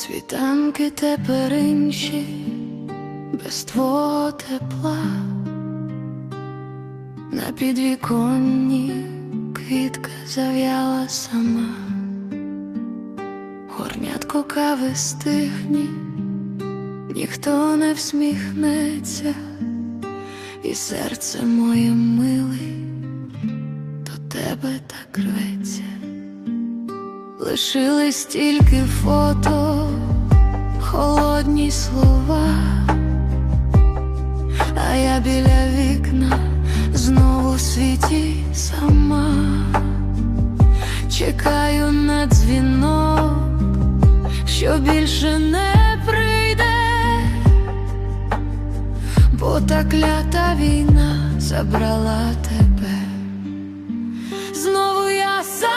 Світанки тепер інші, без твого тепла, на підвіконні квітка зав'яла сама, горнятко кави стихні, ніхто не всміхнеться, і серце моє милий до тебе так рветься. Лишились тільки фото, холодні слова, а я біля вікна знову в світі сама, чекаю на дзвінок, що більше не прийде, бо та клята війна забрала тебе. Знову я сама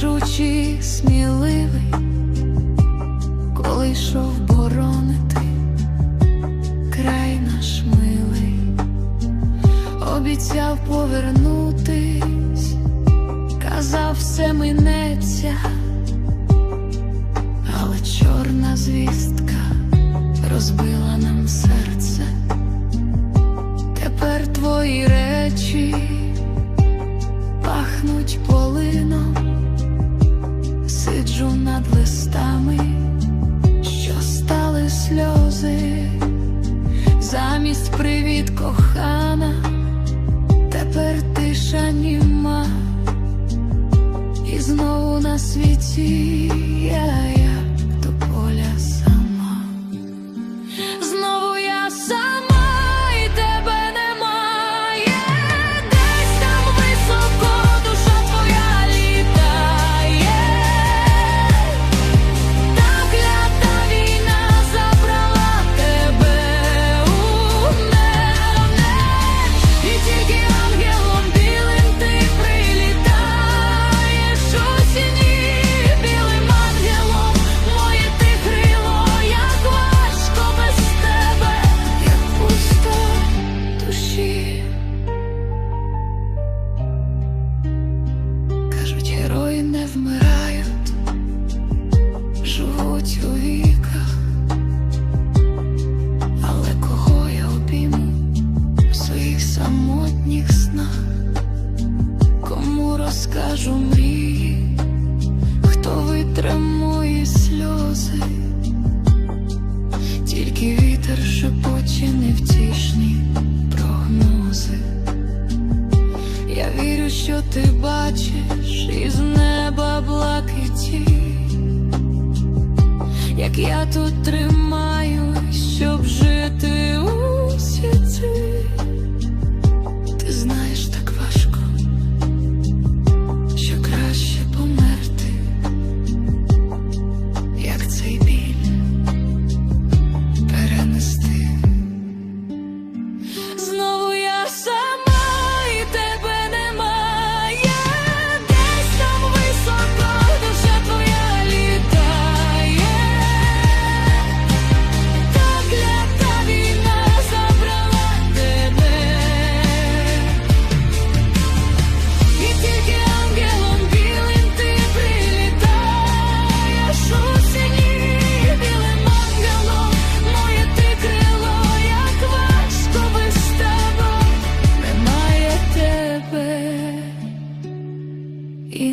рішучий, сміливий, коли йшов боронити край наш милий, обіцяв повернутись, казав, все минеться, але чорна звістка замість кохана, тепер тиша німа, і знову на світі вмирають, живуть у віках, але кого я обійму своїх самотніх снах, кому розкажу мрії, хто витре мої сльози, я тут тримаю,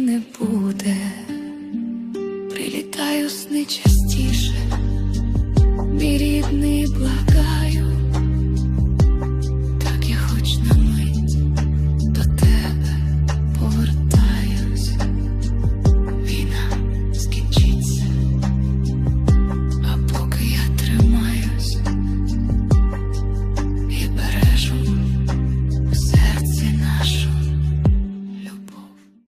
не буде, прилітаю сни частіше, мій рідний блага.